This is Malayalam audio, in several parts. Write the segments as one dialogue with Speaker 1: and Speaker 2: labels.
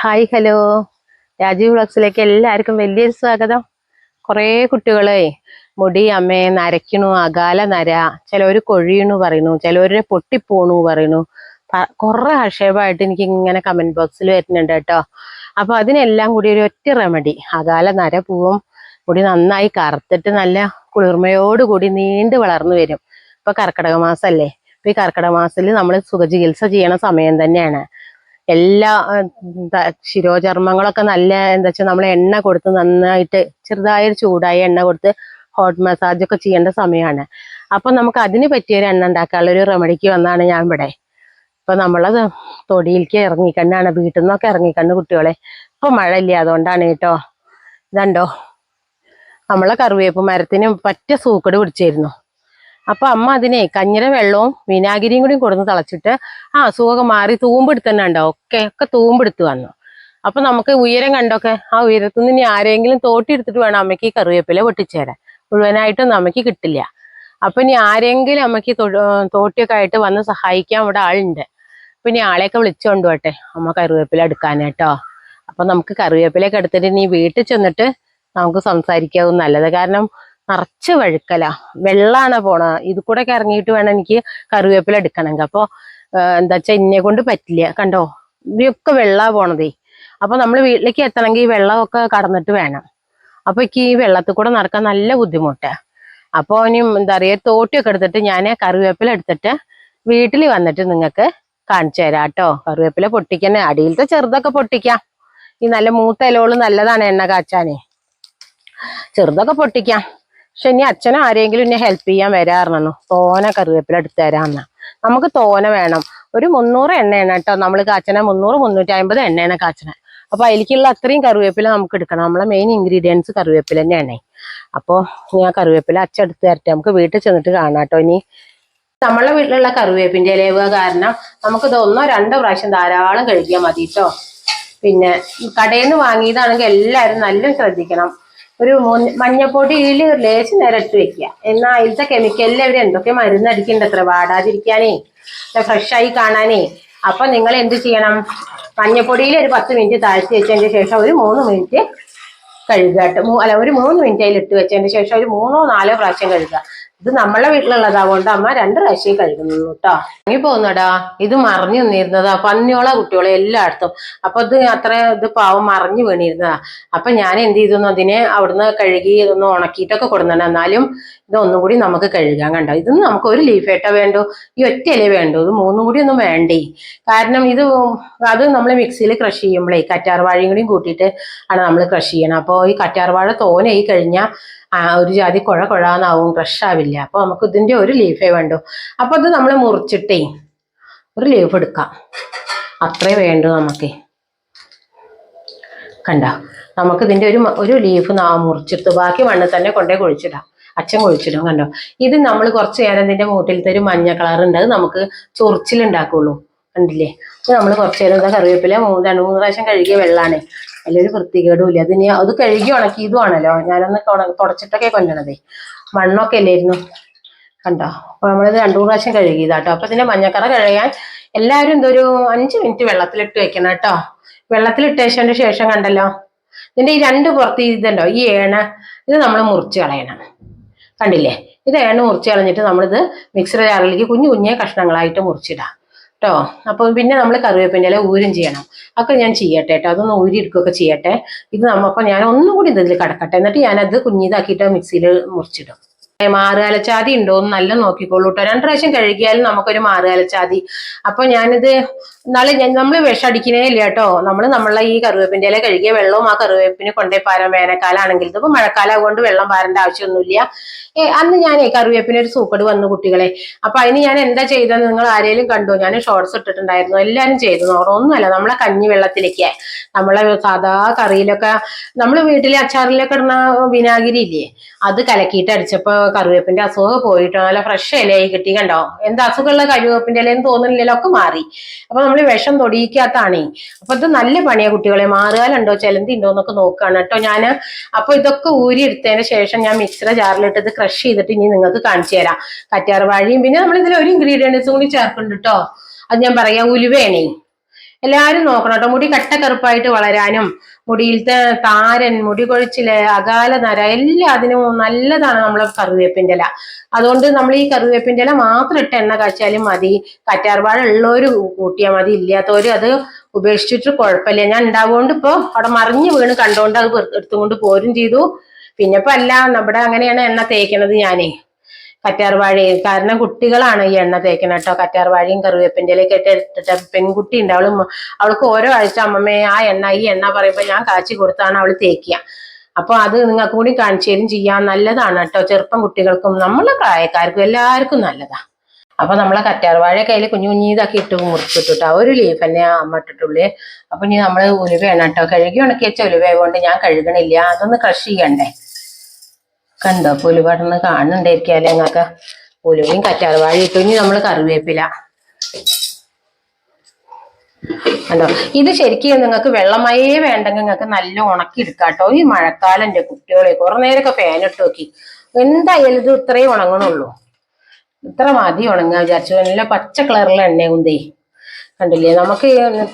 Speaker 1: Hi hello. രാജീവ് ബ്ലോക്സിലേക്ക് എല്ലാവർക്കും വലിയൊരു സ്വാഗതം. കുറേ കുട്ടികളെ മുടി അമ്മേ നരയ്ക്കണു അകാല നര ചിലവർ കൊഴിയണു പറയണു ചിലവര് പൊട്ടിപ്പോണു പറയണു കുറെ ആക്ഷേപമായിട്ട് എനിക്ക് ഇങ്ങനെ കമന്റ് ബോക്സിൽ വരുന്നുണ്ട് കേട്ടോ. അപ്പൊ അതിനെല്ലാം കൂടി ഒരു ഒറ്റ റെമഡി അകാല നര പൂവും മുടി നന്നായി കറുത്തിട്ട് നല്ല കുളിർമയോടുകൂടി നീണ്ടു വളർന്നു വരും. ഇപ്പൊ കർക്കിടക മാസമല്ലേ ഇപ്പൊ ഈ കർക്കിടക മാസത്തിൽ നമ്മൾ സുഖചികിത്സ ചെയ്യണ സമയം തന്നെയാണ്. എല്ലാ ശിരോചർമ്മങ്ങളൊക്കെ നല്ല എന്താ വെച്ചാൽ നമ്മൾ എണ്ണ കൊടുത്ത് നന്നായിട്ട് ചെറുതായൊരു ചൂടായ എണ്ണ കൊടുത്ത് ഹോട്ട് മസാജ് ഒക്കെ ചെയ്യേണ്ട സമയമാണ് അപ്പൊ നമുക്ക് അതിന് പറ്റിയൊരു എണ്ണ ഉണ്ടാക്കാനുള്ള ഒരു റെമഡിക്ക് വന്നാണ് ഞാൻ ഇവിടെ. ഇപ്പൊ നമ്മളത് തൊടിയിലേക്ക് ഇറങ്ങിക്കണ്ണാണ് വീട്ടിൽ നിന്നൊക്കെ ഇറങ്ങിക്കണ്ണ് കുട്ടികളെ. ഇപ്പൊ മഴ ഇല്ല അതുകൊണ്ടാണ് കേട്ടോ. ഇതുണ്ടോ? നമ്മളെ കറിവേപ്പ് മരത്തിന് പറ്റ സൂക്കട് പിടിച്ചിരുന്നു. അപ്പൊ അമ്മ അതിനെ കഞ്ഞിര വെള്ളവും വിനാഗിരിയും കൂടി കൊടുന്ന് തളച്ചിട്ട് ആ അസുഖമൊക്കെ മാറി തൂമ്പെടുത്തന്നെ ഉണ്ടോ ഒക്കെ ഒക്കെ തൂമ്പെടുത്ത് വന്നു. അപ്പൊ നമുക്ക് ഉയരം കണ്ടൊക്കെ ആ ഉയരത്തു നിന്ന് ഇനി ആരെങ്കിലും തോട്ടി എടുത്തിട്ട് വേണം അമ്മയ്ക്ക് ഈ കറിവേപ്പില പൊട്ടിച്ചേരാൻ. മുഴുവനായിട്ടൊന്നും അമ്മയ്ക്ക് കിട്ടില്ല. അപ്പൊ ഇനി ആരെങ്കിലും അമ്മയ്ക്ക് തോട്ടിയൊക്കെ ആയിട്ട് വന്ന് സഹായിക്കാൻ ഇവിടെ ആളുണ്ട്. അപ്പൊ ഇനി ആളെയൊക്കെ വിളിച്ചോണ്ട് പോട്ടെ അമ്മ കറിവേപ്പില എടുക്കാനേട്ടോ അപ്പൊ നമുക്ക് കറിവേപ്പിലയൊക്കെ എടുത്തിട്ട് ഇനി വീട്ടിൽ ചെന്നിട്ട് നമുക്ക് സംസാരിക്കാവും നല്ലത് കാരണം നിറച്ച് വഴുക്കല. വെള്ളാണ് പോണ. ഇത് കൂടെ ഒക്കെ ഇറങ്ങിയിട്ട് വേണം എനിക്ക് കറിവേപ്പില എടുക്കണമെങ്കിൽ. അപ്പൊ എന്താ വെച്ചാൽ ഇന്നെ കൊണ്ട് പറ്റില്ല. കണ്ടോ? ഇവയൊക്കെ വെള്ളാ പോണതേ. അപ്പൊ നമ്മൾ വീട്ടിലേക്ക് എത്തണമെങ്കിൽ ഈ വെള്ളമൊക്കെ കടന്നിട്ട് വേണം. അപ്പൊ എനിക്ക് ഈ വെള്ളത്തിൽ കൂടെ നടക്കാൻ നല്ല ബുദ്ധിമുട്ടാ. അപ്പൊ ഇനി എന്താ പറയാ തോട്ടിയൊക്കെ എടുത്തിട്ട് ഞാൻ കറിവേപ്പില എടുത്തിട്ട് വീട്ടിൽ വന്നിട്ട് നിങ്ങൾക്ക് കാണിച്ചു തരാം കേട്ടോ. കറിവേപ്പില പൊട്ടിക്കണേ അടിയിലത്തെ ചെറുതൊക്കെ പൊട്ടിക്കാം. ഈ നല്ല മൂത്ത ഇലകൾ നല്ലതാണ് എണ്ണ കാച്ചാനേ. ചെറുതൊക്കെ പൊട്ടിക്കാം. പക്ഷെ ഇനി അച്ഛനും ആരെങ്കിലും എന്നെ ഹെൽപ്പ് ചെയ്യാൻ വരാറുണ്ടോ തോന കറിവേപ്പില എടുത്തു തരാമെന്ന നമുക്ക് തോന വേണം. ഒരു മുന്നൂറ് എണ്ണയാണ് കേട്ടോ. നമ്മൾ കാച്ചണ മുന്നൂറ് മുന്നൂറ്റി അമ്പത് എണ്ണയാണ് കാച്ചണ. അപ്പൊ അതിലേക്കുള്ള അത്രയും കറിവേപ്പില നമുക്ക് എടുക്കണം. നമ്മളെ മെയിൻ ഇൻഗ്രീഡിയൻസ് കറിവേപ്പില തന്നെയാണ്. അപ്പോൾ ഞാൻ കറിവേപ്പില അച്ഛൻ എടുത്ത് തരട്ടെ. നമുക്ക് വീട്ടിൽ ചെന്നിട്ട് കാണാം കേട്ടോ ഇനി. നമ്മളെ വീട്ടിലുള്ള കറിവേപ്പിന്റെ ഇലവ് കാരണം നമുക്കിത് ഒന്നോ രണ്ടോ പ്രാവശ്യം ധാരാളം കഴിക്കാൻ മതി കേട്ടോ. പിന്നെ കടയിൽ നിന്ന് വാങ്ങിയതാണെങ്കിൽ എല്ലാവരും നല്ല ശ്രദ്ധിക്കണം. ഒരു മഞ്ഞപ്പൊടിയിൽ ലേശം നേരം ഇട്ട് വെക്കുക. എന്നാൽ അതിലത്തെ കെമിക്കലിൽ അവർ എന്തൊക്കെ മരുന്ന് അടിക്കുന്നുണ്ട് അത്ര? വാടാതിരിക്കാനേ ഫ്രഷ് ആയി കാണാനേ. അപ്പൊ നിങ്ങൾ എന്ത് ചെയ്യണം? മഞ്ഞപ്പൊടിയിൽ ഒരു പത്ത് മിനിറ്റ് താഴ്ത്തി വെച്ചതിന് ശേഷം ഒരു മൂന്ന് മിനിറ്റ് കഴുകട്ടെ കേട്ടോ. അല്ല ഒരു മൂന്ന് മിനിറ്റ് അതിൽ ഇട്ട് വെച്ചതിന് ശേഷം ഒരു മൂന്നോ നാലോ പ്രാവശ്യം കഴുകുക. ഇത് നമ്മളെ വീട്ടിലുള്ളതാകൊണ്ട് അമ്മ രണ്ട് പ്രാവശ്യം കഴുകുന്നു കേട്ടോ. ഇറങ്ങി പോകുന്നടാ. ഇത് മറിഞ്ഞു നിന്നിരുന്നതാ. പന്നിയോളാ കുട്ടികളെ എല്ലായിടത്തും. അപ്പൊ ഇത് അത്ര ഇത് പാവം മറിഞ്ഞു വീണിരുന്നതാ. അപ്പൊ ഞാൻ എന്ത് ചെയ്തു? അതിനെ അവിടുന്ന് കഴുകി ഇതൊന്ന് ഉണക്കിയിട്ടൊക്കെ കൊടുക്കണം എന്നാലും ഇതൊന്നും കൂടി നമുക്ക് കഴുകാൻ കണ്ടോ? ഇതൊന്നും നമുക്ക് ഒരു ലീഫേട്ടോ വേണ്ടു. ഈ ഇല വേണ്ടോ. ഇത് മൂന്നും കൂടി ഒന്നും വേണ്ടേ. കാരണം ഇത് അത് നമ്മൾ മിക്സിയിൽ ക്രഷ് ചെയ്യുമ്പോഴേ കറ്റാർവാഴയും കൂടിയും കൂട്ടിയിട്ട് ആണ് നമ്മൾ ക്രഷ് ചെയ്യണം. അപ്പോൾ ഈ കറ്റാർവാഴ തോനായി കഴിഞ്ഞാൽ ഒരു ജാതി കുഴ കുഴാന്നാവും ഫ്രഷ് ആവില്ല അപ്പോൾ നമുക്ക് ഇതിന്റെ ഒരു ലീഫേ വേണ്ടു. അപ്പോൾ അത് നമ്മൾ മുറിച്ചിട്ടേ ഒരു ലീഫ് എടുക്കാം. അത്രേ വേണ്ടു നമുക്ക്. കണ്ട? നമുക്ക് ഇതിന്റെ ഒരു ഒരു ലീഫ് മുറിച്ചിട്ട് ബാക്കി മണ്ണിൽ തന്നെ കൊണ്ടേ കുഴിച്ചിടാം. അച്ഛൻ കുഴിച്ചിടും കണ്ടോ? ഇത് നമ്മൾ കുറച്ച് നേരം ഇതിന്റെ മൂട്ടിലത്തെ ഒരു മഞ്ഞ കളർ ഉണ്ട്. അത് നമുക്ക് ചൊറിച്ചിലുണ്ടാക്കുള്ളൂ. കണ്ടില്ലേ? നമ്മൾ കുറച്ച് നേരം എന്താ കറിവേപ്പില മൂന്ന് രണ്ട് മൂന്ന് പ്രാവശ്യം കഴുകിയ വെള്ളമാണ് അതിലൊരു വൃത്തികേടും ഇല്ല. അത് അത് കഴുകി ഉണക്കി ഇതുമാണല്ലോ ഞാനൊന്ന് തുടച്ചിട്ടൊക്കെ കൊല്ലണതേ മണ്ണൊക്കെ അല്ലായിരുന്നു കണ്ടോ? അപ്പൊ നമ്മളിത് രണ്ടു പ്രാവശ്യം കഴുകിയതാട്ടോ. അപ്പൊ ഇതിന്റെ മഞ്ഞക്കറ കഴുകാൻ എല്ലാവരും ഒരു അഞ്ച് മിനിറ്റ് വെള്ളത്തിലിട്ട് വെക്കണം കേട്ടോ. വെള്ളത്തിലിട്ട് വെച്ചതിന് ശേഷം കണ്ടല്ലോ. ഇതിന്റെ ഈ രണ്ട് പുറത്ത് ഇതുണ്ടോ? ഈ ഏണ ഇത് നമ്മൾ മുറിച്ച് കളയണം. കണ്ടില്ലേ? ഇത് ഏണ മുറിച്ച് കളഞ്ഞിട്ട് നമ്മളിത് മിക്സർ ജാറിലേക്ക് കുഞ്ഞു കുഞ്ഞേ കഷ്ണങ്ങളായിട്ട് മുറിച്ചിടാം. കേട്ടോ അപ്പോൾ പിന്നെ നമ്മൾ കറിവേപ്പിന്റെ ഇല ഊരും ചെയ്യണം. ഒക്കെ ഞാൻ ചെയ്യട്ടെ കേട്ടോ അതൊന്ന് ഊരി എടുക്കുകയൊക്കെ ചെയ്യട്ടെ. ഇത് നമ്മ അപ്പോൾ ഞാൻ ഒന്നും കൂടി ഇതിൽ കിടക്കട്ടെ. എന്നിട്ട് ഞാനത് കുഞ്ഞിതാക്കിയിട്ട് മിക്സിയിൽ മുറിച്ചിടും. മാറുകാലച്ചാതി ഉണ്ടോ എന്ന് നല്ല നോക്കിക്കോളൂ കേട്ടോ രണ്ട് പ്രാവശ്യം കഴുകിയാലും നമുക്കൊരു മാറുകാലച്ചാതി. അപ്പൊ ഞാനിത് നാളെ നമ്മൾ വിഷം അടിക്കണേ ഇല്ല കേട്ടോ. നമ്മൾ നമ്മളെ ഈ കറിവേപ്പിന്റെ ഇല കഴുകിയ വെള്ളവും ആ കറിവേപ്പിന് കൊണ്ടേ പാരാൻ വേനൽക്കാലാണെങ്കിൽ ഇതിപ്പോ മഴക്കാലം കൊണ്ട് വെള്ളം പാരേണ്ട ആവശ്യമൊന്നുമില്ല. ഏ, അന്ന് ഞാൻ ഈ കറിവേപ്പിന് ഒരു സൂക്കട് വന്നു കുട്ടികളെ. അപ്പൊ അതിന് ഞാൻ എന്താ ചെയ്തത് നിങ്ങൾ ആരെങ്കിലും കണ്ടു? ഞാൻ ഷോർട്സ് ഇട്ടിട്ടുണ്ടായിരുന്നു. എല്ലാരും ചെയ്തു ഒന്നുമല്ല നമ്മളെ കഞ്ഞി വെള്ളത്തിലേക്ക്. നമ്മളെ സാധാ കറിയിലൊക്കെ നമ്മൾ വീട്ടിലെ അച്ചാറിലൊക്കെ ഇടുന്ന വിനാഗിരി ഇല്ലേ? അത് കലക്കിയിട്ട് അടിച്ചപ്പോ കറിവേപ്പിന്റെ അസുഖം പോയിട്ടോ നല്ല ഫ്രഷ് ഇലയായി കിട്ടി കണ്ടോ? എന്താ അസുഖമുള്ള കറിവേപ്പിന്റെ ഇലയെന്ന് തോന്നുന്നില്ലല്ലോ? ഒക്കെ മാറി. അപ്പൊ നമ്മൾ വിഷം തൊടിയിക്കാത്തതാണേ അപ്പൊ ഇത് നല്ല പണിയാ കുട്ടികളെ. മാറുകാലുണ്ടോ? ചെലന്തി ഉണ്ടോ എന്നൊക്കെ നോക്കുകയാണ് കേട്ടോ ഞാൻ. അപ്പൊ ഇതൊക്കെ ഊരി എടുത്തതിന് ശേഷം ഞാൻ മിക്സറ ജാറിലിട്ട് ഇത് ക്രഷ് ചെയ്തിട്ട് ഇനി നിങ്ങൾക്ക് കാണിച്ചു തരാം. കറ്റാർ വാഴയും. പിന്നെ നമ്മൾ ഇതിൽ ഒരു ഇൻഗ്രീഡിയൻസും കൂടി ചേർക്കുന്നുണ്ട് കേട്ടോ. അത് ഞാൻ പറയാം ഉലുവേണേ. എല്ലാവരും നോക്കണം കേട്ടോ. മുടി കട്ടക്കറുപ്പായിട്ട് വളരാനും മുടിയിലത്തെ താരൻ മുടി കൊഴിച്ചിൽ അകാല നര എല്ലാം അതിനും നല്ലതാണ് നമ്മളെ കറിവേപ്പിന്റെ ഇല. അതുകൊണ്ട് നമ്മൾ ഈ കറിവേപ്പിന്റെ ഇല മാത്രം ഇട്ട് എണ്ണ കാച്ചാലും മതി. കറ്റാർവാഴ ഉള്ളവര് കൂട്ടിയാൽ മതി. ഇല്ലാത്തവര് അത് ഉപേക്ഷിച്ചിട്ട് കുഴപ്പമില്ല. ഞാൻ ഉണ്ടാവുകൊണ്ട് ഇപ്പൊ അവിടെ മറിഞ്ഞു വീണ് കണ്ടോണ്ട് അത് എടുത്തുകൊണ്ട് പോരും ചെയ്തു. പിന്നെ ഇപ്പൊ അല്ല നമ്മുടെ അങ്ങനെയാണ് എണ്ണ തേക്കണത് ഞാനേ. കറ്റാർവാഴയും കാരണം കുട്ടികളാണ് ഈ എണ്ണ തേക്കുന്നത് കേട്ടോ. കറ്റാർവാഴയും കറിവേപ്പിന്റെ ഇലയൊക്കെ ഇട്ട് എടുത്തിട്ട് പെൺകുട്ടി ഉണ്ട്. അവൾ അവൾക്ക് ഓരോ ആഴ്ച അമ്മമ്മേ ആ എണ്ണ ഈ എണ്ണ പറയുമ്പോൾ ഞാൻ കാച്ചി കൊടുത്താണ് അവൾ തേക്കുക. അപ്പൊ അത് നിങ്ങൾക്ക് കൂടി കാണിച്ചു തരും. ചെയ്യാൻ നല്ലതാണ് കേട്ടോ. ചെറുപ്പം കുട്ടികൾക്കും നമ്മളെ പ്രായക്കാർക്കും എല്ലാവർക്കും നല്ലതാ. അപ്പൊ നമ്മളെ കറ്റാർവാഴ കയ്യിൽ കുഞ്ഞു കുഞ്ഞി ഇതാക്കി ഇട്ട് മുറിച്ചിട്ടിട്ടോ ഒരു ലീഫ് തന്നെ അമ്മ ഇട്ടിട്ടുള്ളേ. അപ്പൊ ഇനി നമ്മൾ ഉലുവയാണ് കേട്ടോ. കഴുകി ഉണക്കി വെച്ച ഉലുവ കൊണ്ട് ഞാൻ കഴുകണില്ല. അതൊന്ന് ക്രഷ് ചെയ്യണ്ടേ? കണ്ടോ? പുലുപടന്ന് കാണുന്നുണ്ടായിരിക്കാല്ലേ ഞങ്ങൾക്ക് പുലുവയും കറ്റാർവാഴ ഇട്ടു. ഇനി നമ്മൾ കറിവേപ്പില. കണ്ടോ? ഇത് ശരിക്കും നിങ്ങൾക്ക് വെള്ളമയേ വേണ്ടെങ്കിൽ നിങ്ങൾക്ക് നല്ല ഉണക്കി എടുക്കാം കേട്ടോ. ഈ മഴക്കാലം കുട്ടികളെ കുറെ നേരമൊക്കെ ഫാൻ ഇട്ട് നോക്കി. എന്തായാലും ഇത് ഇത്രയും ഉണങ്ങണുള്ളൂ ഇത്ര മതി ഉണങ്ങാ വിചാരിച്ചു. നല്ല പച്ച കളറിലെ എണ്ണയും ദേ കണ്ടില്ലേ? നമുക്ക്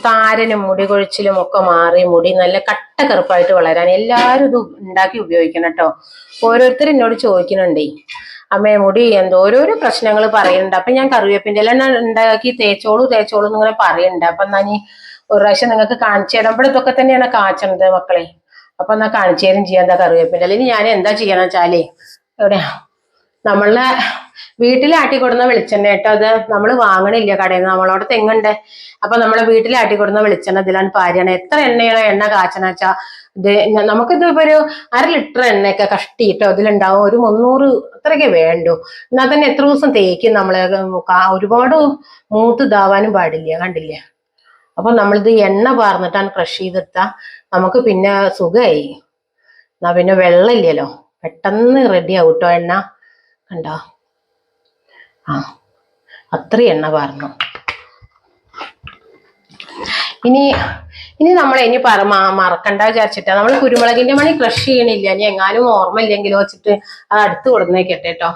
Speaker 1: താരനും മുടി കൊഴിച്ചിലും ഒക്കെ മാറി മുടി നല്ല കട്ട കറുപ്പായിട്ട് വളരാൻ എല്ലാവരും ഇത് ഉണ്ടാക്കി ഉപയോഗിക്കണം കേട്ടോ. ഓരോരുത്തരും എന്നോട് ചോദിക്കുന്നുണ്ടേ. അമ്മേ മുടി എന്തോ ഓരോരോ പ്രശ്നങ്ങൾ പറയുന്നുണ്ട്. അപ്പൊ ഞാൻ കറിവേപ്പിന്റെ എല്ലാം ഉണ്ടാക്കി തേച്ചോളൂ തേച്ചോളൂ എന്ന് ഇങ്ങനെ പറയുന്നുണ്ട്. അപ്പൊ എന്നാ നീ ഒരു പ്രാവശ്യം നിങ്ങൾക്ക് കാണിച്ചു തരാം. ഇവിടെ ഇതൊക്കെ തന്നെയാണ് കാച്ചണത് മക്കളെ. അപ്പൊ എന്നാ കാണിച്ചു തരും ചെയ്യാൻ എന്താ കറിവേപ്പിന്റെ അല്ലെങ്കിൽ ഞാൻ എന്താ ചെയ്യണം വെച്ചാലേ? എവിടെയാ? നമ്മളെ വീട്ടിൽ കൊടുന്ന വെളിച്ചെണ്ണ കേട്ടോ അത്. നമ്മൾ വാങ്ങണില്ല കടയിൽ നിന്ന്. നമ്മളോട് തെങ്ങുണ്ട്. അപ്പൊ നമ്മളെ വീട്ടിലാട്ടി കൊടുന്ന വെളിച്ചെണ്ണ ഇതിലാണ് പാരിയാണ് എത്ര എണ്ണയാണ് എണ്ണ കാച്ചണ വെച്ചാ ഇത് നമുക്കിത് ഇപ്പൊ ഒരു അര ലിറ്റർ എണ്ണയൊക്കെ കഷ്ടിയിട്ടോ ഇതിലുണ്ടാവും ഒരു മുന്നൂറ് അത്രയൊക്കെ വേണ്ടു. എന്നാൽ തന്നെ എത്ര ദിവസം തേക്കും നമ്മളെ? ഒരുപാട് മൂത്ത് ഇതാവാനും പാടില്ല. കണ്ടില്ല? അപ്പൊ നമ്മളിത് എണ്ണ പാർന്നിട്ടാണ് ക്രഷ് ചെയ്തെടുത്താ നമുക്ക് പിന്നെ സുഖമായി എന്നാ പിന്നെ വെള്ളമില്ലല്ലോ. പെട്ടെന്ന് റെഡി ആവും കേട്ടോ എണ്ണ. കണ്ടോ? ആ അത്ര എണ്ണ പറഞ്ഞു ഇനി ഇനി നമ്മൾ ഇനി പറ മറക്കണ്ട വിചാരിച്ചിട്ടാ. നമ്മൾ കുരുമുളകിന്റെ മണി ക്രഷ് ചെയ്യണില്ല. ഇനി എങ്ങാനും ഓർമ്മ ഇല്ലെങ്കിലോ വെച്ചിട്ട് അത് അടുത്ത് കൊടുന്നേക്കട്ടെ കേട്ടോ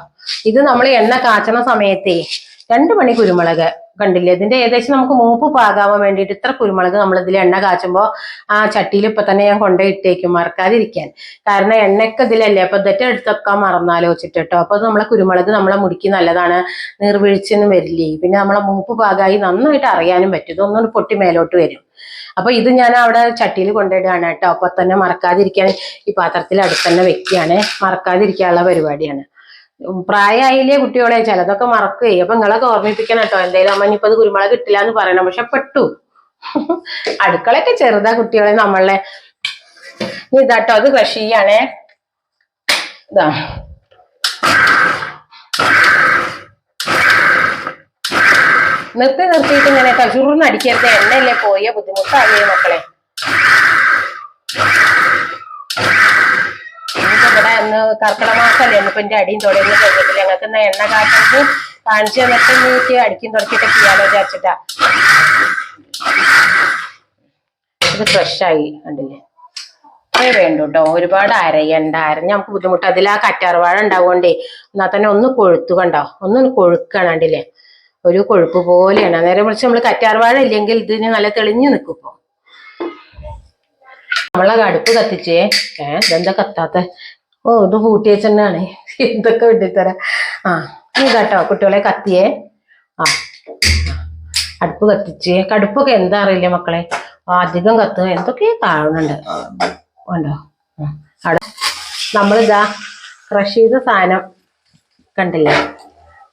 Speaker 1: ഇത് നമ്മൾ എണ്ണ കാച്ചണ സമയത്തേ രണ്ട് മണി കുരുമുളക് കണ്ടില്ലേ? ഇതിന്റെ ഏകദേശം നമുക്ക് മൂപ്പ് പാകാവാൻ വേണ്ടിയിട്ട് ഇത്ര കുരുമുളക് നമ്മൾ ഇതിൽ എണ്ണ കാച്ചുമ്പോൾ ആ ചട്ടിയിൽ ഇപ്പൊ തന്നെ ഞാൻ കൊണ്ടുപോയി ഇട്ടേക്കും മറക്കാതിരിക്കാൻ. കാരണം എണ്ണയൊക്കെ ഇതിലല്ലേ? അപ്പൊ ഇതൊക്കെ എടുത്തൊക്കെ മറന്നാലോ വെച്ചിട്ട് കേട്ടോ അപ്പൊ നമ്മളെ കുരുമുളക് നമ്മളെ മുടിക്ക് നല്ലതാണ് നീർവീഴ്ചയൊന്നും വരില്ലേ? പിന്നെ നമ്മളെ മൂപ്പ് പാകായി നന്നായിട്ട് അറിയാനും പറ്റും. ഇതൊന്നും പൊട്ടി മേലോട്ട് വരും. അപ്പൊ ഇത് ഞാൻ അവിടെ ചട്ടിയിൽ കൊണ്ടിടുകയാണ് കേട്ടോ അപ്പൊ തന്നെ മറക്കാതിരിക്കാൻ ഈ പാത്രത്തിൽ അടുത്ത് തന്നെ വെക്കുകയാണ്. മറക്കാതിരിക്കാനുള്ള പരിപാടിയാണ്. പ്രായമായില്ലേ കുട്ടികളെ? ചിലതൊക്കെ മറക്കുകയെ അപ്പൊ നിങ്ങളൊക്കെ ഓർമ്മിപ്പിക്കണം കേട്ടോ. എന്തായാലും അമ്മ ഇനിയിപ്പോ അത് കുരുമുളക് കിട്ടില്ല എന്ന് പറയണം. പക്ഷെ പെട്ടു. അടുക്കളയൊക്കെ ചെറുതാ കുട്ടികളെ നമ്മളെ. ഇതാട്ടോ അത് ക്രഷ് ചെയ്യാണേ. ഇതാ. നിർത്തി നിർത്തിയിട്ട് ഇങ്ങനെ കശുറിന് അടിക്കരുത് എണ്ണയല്ലേ പോയ ബുദ്ധിമുട്ടാണ് മക്കളെ. ഇവിടെ ഇന്ന് കർക്കിടക മാസമല്ലേ? ഇന്നിപ്പോ എന്റെ അടിയും തുടങ്ങി കഴിഞ്ഞിട്ടില്ല. ഞങ്ങൾക്ക് ഇന്ന് എണ്ണ കാട്ടുന്നത് കാണിച്ചു തന്നിട്ട് നീട്ടി അടിക്കും തുടക്കിട്ട് ചെയ്യാലോ വിചാരിച്ചിട്ടാ. ഇത് ഫ്രഷ് ആയി കണ്ടില്ലേ? അത്രേ വേണ്ടു കേട്ടോ ഒരുപാട് അരയണ്ട. അരഞ്ഞ നമുക്ക് ബുദ്ധിമുട്ട്. അതിൽ ആ കറ്റാർവാഴ ഉണ്ടാവുകൊണ്ടേ എന്നാൽ തന്നെ ഒന്ന് കൊഴുത്തു കണ്ടോ? ഒന്ന് കൊഴുക്കണം കണ്ടില്ലേ? ഒരു കൊഴുപ്പ് പോലെയാണ്. നേരെ വിളിച്ച് നമ്മൾ കറ്റാർവാഴ ഇല്ലെങ്കിൽ ഇതിന് നല്ല തെളിഞ്ഞു നിൽക്കും ഇപ്പൊ. നമ്മളെ അടുപ്പ് കത്തിച്ചേ. ഏഹ് ഇതെന്താ കത്താത്ത? ഓ ഇത് പൂട്ടി ഇതൊക്കെ എന്തൊക്കെ വിട്ടിത്തരാ. ആ ഇനി കേട്ടോ കുട്ടികളെ കത്തിയേ. ആ അടുപ്പ് കത്തിച്ച്. കടുപ്പൊക്കെ എന്താ അറിയില്ല മക്കളെ. അധികം കത്തുക എന്തൊക്കെ കാണുന്നുണ്ട്. ഉണ്ടോ. അവിടെ നമ്മളിതാ ക്രഷ് ചെയ്ത സാധനം കണ്ടില്ലേ?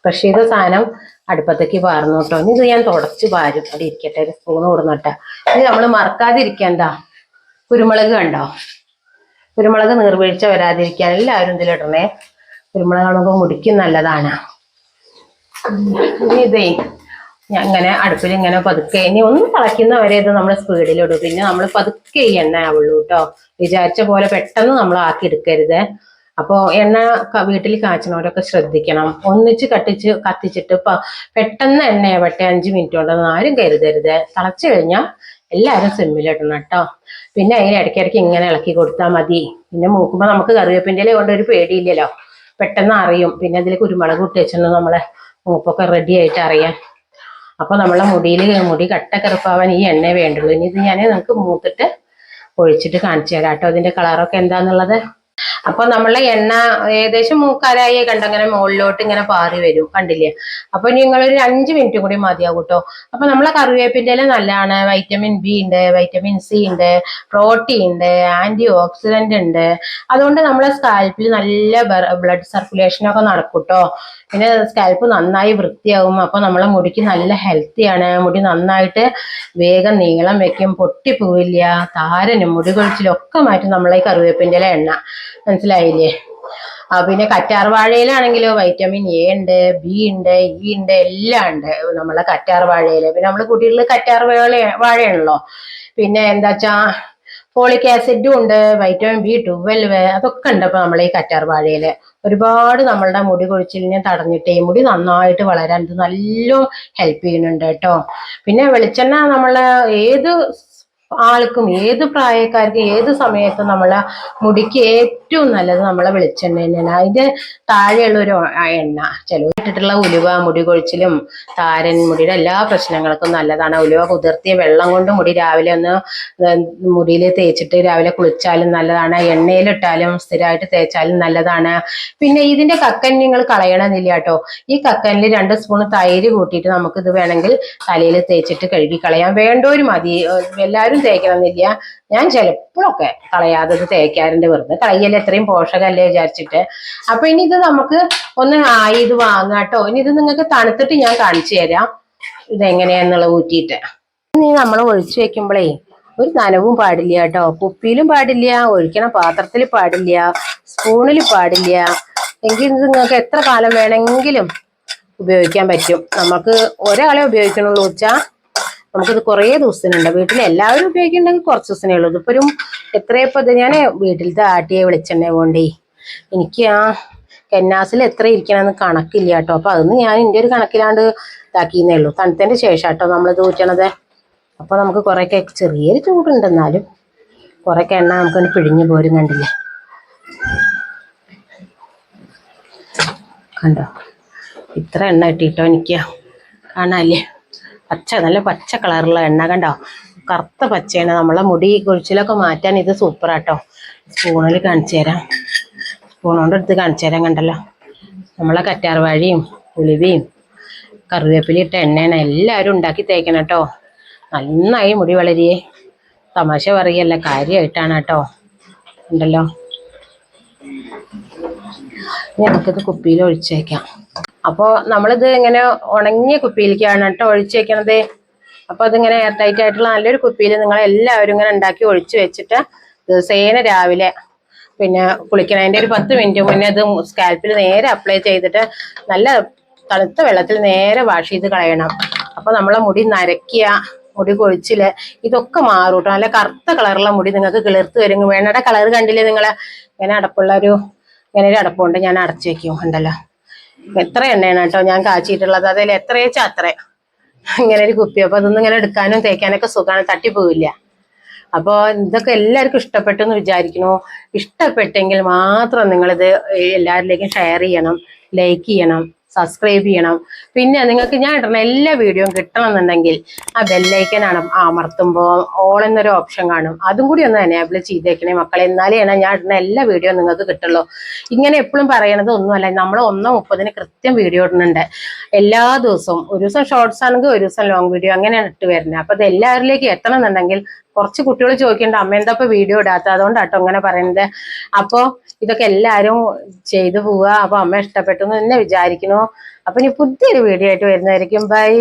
Speaker 1: ക്രഷ് ചെയ്ത സാധനം അടുപ്പത്തേക്ക് പാർന്നു കേട്ടോ. ഇനി ഇത് ഞാൻ തുടച്ച് പാരും അവിടെ ഇരിക്കട്ടെ ഒരു സ്പൂൺ കൊടുന്നിട്ട. ഇനി നമ്മൾ മറക്കാതിരിക്കണ്ട. കുരുമുളക് കണ്ടോ? കുരുമുളക് നീർവീഴ്ച വരാതിരിക്കാൻ എല്ലാവരും ഇതിലിടണേ കുരുമുളക് നമുക്ക് മുടിക്കും നല്ലതാണ്. ഇതേ ഇങ്ങനെ അടുപ്പിൽ ഇങ്ങനെ പതുക്കെ ഇനി ഒന്ന് തിളയ്ക്കുന്നവരെ ഇത് നമ്മൾ സ്പീഡിലിടും പിന്നെ നമ്മൾ പതുക്കെ ഈ എണ്ണ ആവുള്ളൂ കേട്ടോ വിചാരിച്ച പോലെ പെട്ടെന്ന് നമ്മൾ ആക്കി എടുക്കരുത്. അപ്പോൾ എണ്ണ വീട്ടിൽ കാച്ചണവരൊക്കെ ശ്രദ്ധിക്കണം. ഒന്നിച്ച് കട്ടിച്ച് കത്തിച്ചിട്ട് പെട്ടെന്ന് പെട്ടെന്ന് എണ്ണയാവട്ടെ അഞ്ച് മിനിറ്റ് കൊണ്ടൊന്നും ആരും കരുതരുത്. തിളച്ചു കഴിഞ്ഞാൽ എല്ലാവരും സിമ്മിലിടണം കേട്ടോ. പിന്നെ അതിന് ഇടയ്ക്കിടയ്ക്ക് ഇങ്ങനെ ഇളക്കി കൊടുത്താൽ മതി. പിന്നെ മൂക്കുമ്പോൾ നമുക്ക് കറിവേപ്പിന്റെ കൊണ്ട് ഒരു പേടിയില്ലല്ലോ. പെട്ടെന്ന് അറിയും. പിന്നെ അതിൽ കുരുമുളക് ഇട്ട് വെച്ചിട്ടുണ്ട് നമ്മളെ മൂപ്പൊക്കെ റെഡി ആയിട്ട് അറിയാൻ. അപ്പൊ നമ്മളെ മുടിയിൽ മുടി കട്ട കറുപ്പാവാൻ ഈ എണ്ണ വേണ്ടുള്ളൂ. ഇനി ഇത് ഞാൻ നിങ്ങൾക്ക് മൂത്തിട്ട് ഒഴിച്ചിട്ട് കാണിച്ചു തരാം കേട്ടോ. ഇതിന്റെ കളറൊക്കെ എന്താന്നുള്ളത്? അപ്പൊ നമ്മളെ എണ്ണ ഏകദേശം മൂക്കാലായി കണ്ടങ്ങനെ മുകളിലോട്ട് ഇങ്ങനെ പാറി വരും കണ്ടില്ലേ? അപ്പൊ നിങ്ങൾ ഒരു അഞ്ച് മിനിറ്റ് കൂടി മതിയാവും കേട്ടോ. അപ്പൊ നമ്മളെ കറിവേപ്പിന്റെ ഇല നല്ലതാണ്. വൈറ്റമിൻ ബി ഉണ്ട് വൈറ്റമിൻ സി ഉണ്ട് പ്രോട്ടീൻ ഉണ്ട് ആന്റി ഓക്സിഡന്റ് ഉണ്ട് അതുകൊണ്ട് നമ്മളെ സ്കാൽപ്പിൽ നല്ല ബ്ലഡ് സർക്കുലേഷൻ ഒക്കെ നടക്കും കേട്ടോ. പിന്നെ സ്കാൽപ്പ് നന്നായി വൃത്തിയാകും അപ്പൊ നമ്മളെ മുടിക്ക് നല്ല ഹെൽത്തിയാണ് മുടി നന്നായിട്ട് വേഗം നീളം വെക്കും. പൊട്ടിപ്പോവില്ല. താരനും മുടി കൊഴിച്ചിലും ഒക്കെ മാറ്റും നമ്മളെ ഈ കറിവേപ്പിന്റെ ഇല എണ്ണ. മനസ്സിലായില്ലേ? ആ പിന്നെ കറ്റാർ വാഴയിലാണെങ്കിലോ വൈറ്റമിൻ എ ഉണ്ട് ബി ഉണ്ട് ഇ ഉണ്ട് എല്ലാം ഉണ്ട്. നമ്മളെ കറ്റാർ വാഴയിൽ പിന്നെ നമ്മൾ കുട്ടികളിൽ കറ്റാർ വാഴ വാഴയാണല്ലോ. പിന്നെ എന്താ വെച്ചാ ഫോളിക് ആസിഡും ഉണ്ട് വൈറ്റമിൻ ബി ട്വൽവ് അതൊക്കെ ഉണ്ട് ഇപ്പൊ നമ്മളെ ഈ കറ്റാർ വാഴയിൽ ഒരുപാട് നമ്മളുടെ മുടി കൊഴിച്ചിലിനെ ഈ മുടി നന്നായിട്ട് വളരാൻ ഇത് നല്ല ഹെൽപ്പ് ചെയ്യുന്നുണ്ട് കേട്ടോ. പിന്നെ വെളിച്ചെണ്ണ നമ്മളെ ഏത് ആൾക്കും ഏത് പ്രായക്കാർക്കും ഏത് സമയത്തും നമ്മളെ മുടിക്ക് ഏറ്റവും നല്ലത് നമ്മളെ വെളിച്ചെണ്ണ തന്നെയാണ്. അതിന്റെ താഴെയുള്ള ഒരു എണ്ണ. ചില ഇട്ടിട്ടുള്ള ഉലുവ മുടി കൊഴിച്ചിലും താരൻ മുടിയുടെ എല്ലാ പ്രശ്നങ്ങൾക്കും നല്ലതാണ്. ഉലുവ കുതിർത്തിയ വെള്ളം കൊണ്ട് മുടി രാവിലെ ഒന്ന് മുടിയിൽ തേച്ചിട്ട് രാവിലെ കുളിച്ചാലും നല്ലതാണ്. എണ്ണയിലിട്ടാലും സ്ഥിരമായിട്ട് തേച്ചാലും നല്ലതാണ്. പിന്നെ ഇതിന്റെ കക്കൻ നിങ്ങൾ കളയണമെന്നില്ല കേട്ടോ. ഈ കക്കനിൽ രണ്ട് സ്പൂൺ തൈര് കൂട്ടിയിട്ട് നമുക്ക് ഇത് വേണമെങ്കിൽ തലയിൽ തേച്ചിട്ട് കഴുകി കളയാം. വേണ്ടവർ മതി. ഏഹ് എല്ലാവരും തേക്കണമെന്നില്ല ഞാൻ ചിലപ്പോഴൊക്കെ കളയാതെ തേക്കാറുണ്ട് വെറുതെ കളയല്ലേ എത്രയും പോഷകമല്ലേ വിചാരിച്ചിട്ട്. അപ്പൊ ഇനി ഇത് നമുക്ക് ഒന്ന് ആയി ഇത് വാങ്ങാം കേട്ടോ. ഇനി ഇത് നിങ്ങൾക്ക് തണുത്തിട്ട് ഞാൻ കാണിച്ചു തരാം. ഇതെങ്ങനെയാന്നുള്ള ഊറ്റിയിട്ട്. ഇനി നമ്മൾ ഒഴിച്ചു വെക്കുമ്പോഴേ ഒരു നനവും പാടില്ല കേട്ടോ. കുപ്പിയിലും പാടില്ല ഒഴിക്കണ പാത്രത്തിൽ പാടില്ല സ്പൂണിൽ പാടില്ല. എങ്കിൽ നിങ്ങൾക്ക് എത്ര കാലം വേണമെങ്കിലും ഉപയോഗിക്കാൻ പറ്റും. നമുക്ക് ഒരാളെ ഉപയോഗിക്കണുള്ളൂ വെച്ചാൽ നമുക്കിത് കുറേ ദിവസത്തിനുണ്ട്. വീട്ടിൽ എല്ലാവരും ഉപയോഗിക്കുന്നുണ്ടെങ്കിൽ കുറച്ച് ദിവസമേ ഉള്ളൂ. ഇതിപ്പോ ഒരു ഇത് ഞാൻ വീട്ടിലത്തെ ആട്ടിയെ വെളിച്ചെണ്ണ പോണ്ടേ. എനിക്ക് ആ കന്നാസിൽ എത്ര ഇരിക്കണമെന്ന് കണക്കില്ല കേട്ടോ. അപ്പൊ അതൊന്ന് ഞാൻ എന്റെ ഒരു കണക്കിലാണ്ട് ഇതാക്കിയെന്നേ ഉള്ളൂ. തണുത്തതിന്റെ ശേഷം കേട്ടോ നമ്മളിത് ഊറ്റണത്. അപ്പൊ നമുക്ക് കുറേയൊക്കെ ചെറിയൊരു ചൂടുണ്ട് എന്നാലും കുറേയൊക്കെ എണ്ണ നമുക്ക് പിഴിഞ്ഞു പോരും കണ്ടില്ലേ? കണ്ടോ? ഇത്ര എണ്ണ കിട്ടിയിട്ടോ എനിക്ക്. കാണാല്ലേ? പച്ച നല്ല പച്ച കളറുള്ള എണ്ണ കണ്ടോ? കറുത്ത പച്ചയാണ്. നമ്മളെ മുടി കൊഴിച്ചിലൊക്കെ മാറ്റാൻ ഇത് സൂപ്പറാട്ടോ സ്പൂണിൽ കാണിച്ചു തരാം. സ്പൂണോണ്ട് എടുത്ത് കാണിച്ചു തരാം കണ്ടല്ലോ. നമ്മളെ കറ്റാർ വാഴയും ഉലുവയും കറിവേപ്പില ഇട്ട എണ്ണയാണ് എല്ലാവരും ഉണ്ടാക്കി തേക്കണം കേട്ടോ. നന്നായി മുടി വളരിയേ. തമാശ പറയല്ല കാര്യമായിട്ടാണ് കേട്ടോ. ഉണ്ടല്ലോ. നമുക്കിത് കുപ്പിയിൽ ഒഴിച്ചേക്കാം. അപ്പോൾ നമ്മളിത് ഇങ്ങനെ ഉണങ്ങിയ കുപ്പിയിലേക്കാണ് കേട്ടോ ഒഴിച്ചു വെക്കണത്. അപ്പോൾ അതിങ്ങനെ എയർ ടൈറ്റ് ആയിട്ടുള്ള നല്ലൊരു കുപ്പിയിൽ നിങ്ങൾ എല്ലാവരും ഇങ്ങനെ ഉണ്ടാക്കി ഒഴിച്ചു വെച്ചിട്ട് ദിവസേന രാവിലെ പിന്നെ കുളിക്കണതിന്റെ ഒരു പത്ത് മിനിറ്റ് മുന്നേ അത് സ്കാൽപ്പിൽ നേരെ അപ്ലൈ ചെയ്തിട്ട് നല്ല തണുത്ത വെള്ളത്തിൽ നേരെ വാഷ് ചെയ്ത് കളയണം. അപ്പോൾ നമ്മളെ മുടി നരയ്ക്കുക മുടി കൊഴിച്ചിൽ ഇതൊക്കെ മാറും കേട്ടോ നല്ല കറുത്ത കളറുള്ള മുടി നിങ്ങൾക്ക് കിളിർത്ത് വരും. വേണയുടെ കളർ കണ്ടില്ലേ നിങ്ങളെ? ഇങ്ങനെ അടപ്പുള്ള ഒരു ഇങ്ങനെ ഒരു അടപ്പുണ്ട്. ഞാൻ അടച്ചു വെക്കും ഉണ്ടല്ലോ എത്ര എണ്ണയാണ് കേട്ടോ ഞാൻ കാച്ചിട്ടുള്ളത് അതിൽ എത്രയേച്ചാ അത്ര ഇങ്ങനെ ഒരു കുപ്പി. അപ്പൊ അതൊന്നും ഇങ്ങനെ എടുക്കാനും തേക്കാനൊക്കെ സുഖമാണ്. തട്ടിപ്പോവില്ല അപ്പോൾ ഇതൊക്കെ എല്ലാവർക്കും ഇഷ്ടപ്പെട്ടു എന്ന് വിചാരിക്കുന്നു. ഇഷ്ടപ്പെട്ടെങ്കിൽ മാത്രം നിങ്ങളിത് എല്ലാവരിലേക്കും ഷെയർ ചെയ്യണം ലൈക്ക് ചെയ്യണം. സബ്സ്ക്രൈബ് ചെയ്യണം. പിന്നെ നിങ്ങൾക്ക് ഞാൻ ഇടുന്ന എല്ലാ വീഡിയോയും കിട്ടണമെന്നുണ്ടെങ്കിൽ ആ ബെല്ലൈക്കനാണ് അമർത്തുമ്പോൾ ഓൾ എന്നൊരു ഓപ്ഷൻ കാണും. അതും കൂടി ഒന്ന് എനേബിൾ ചെയ്തേക്കണേ മക്കളെ. ആണ് ഞാൻ ഇടുന്ന എല്ലാ വീഡിയോ നിങ്ങൾക്ക് കിട്ടുള്ളൂ. ഇങ്ങനെ എപ്പോഴും പറയണത് ഒന്നുമല്ല. നമ്മൾ ഒന്നോ മുപ്പതിന് കൃത്യം വീഡിയോ ഇടുന്നുണ്ട്. എല്ലാ ദിവസവും. ഒരു ദിവസം ഷോർട്സ് ആണെങ്കിൽ ഒരു ദിവസം ലോങ് വീഡിയോ അങ്ങനെയാണ് ഇട്ട് വരുന്നത്. അപ്പോൾ ഇത് എല്ലാവരിലേക്കും എത്തണം എന്നുണ്ടെങ്കിൽ കുറച്ച് കുട്ടികൾ ചോദിക്കേണ്ട അമ്മ എന്താ ഇപ്പൊ വീഡിയോ ഇടാത്ത അതുകൊണ്ടാട്ടോ അങ്ങനെ പറയുന്നത്. അപ്പോ ഇതൊക്കെ എല്ലാവരും ചെയ്തു പോവുക അപ്പൊ അമ്മ ഇഷ്ടപ്പെട്ടു എന്ന് തന്നെ വിചാരിക്കുന്നു. അപ്പൊ ഇനി പുതിയൊരു വീഡിയോ ആയിട്ട് വരുന്നതായിരിക്കും. ബൈ